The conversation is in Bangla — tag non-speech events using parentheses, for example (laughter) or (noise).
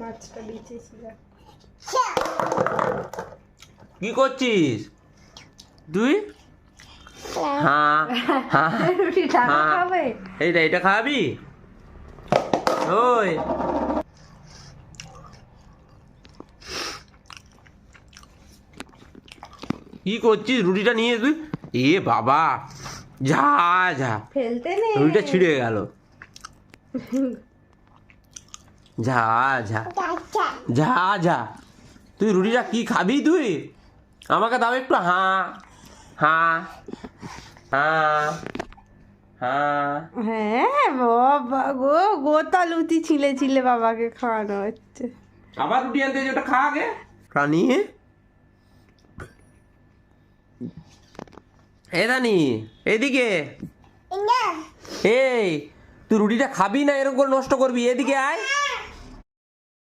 মাছটা বেঁচেছিল। কি করছিস? তুই হ্যাঁ। হ্যাঁ। হ্যাঁ। (laughs) খাবে? এইটা এটা খাবি? ওই। কি করছিস? রুটিটা নিয়ে তুই এ বাবা যা যা। ফেলতে নেই রুটিটা ছিঁড়ে গেল। (laughs) যা যা। যা যা। তুই রুটিটা কি খাবি তুই? আমাকে দাও একটু হাঁ হাঁ হাঁ হাঁ। হ্যাঁ বাবা গো গোতা লুচি ছিলে ছিলে বাবাকে খাওয়ানো হচ্ছে। আবার রুটি আনতে যে ওটা খা আগে। রানি। এ রানি এদিকে। এই তুই রুটিটা খাবি না এরকম করে নষ্ট করবি? এদিকে আয়।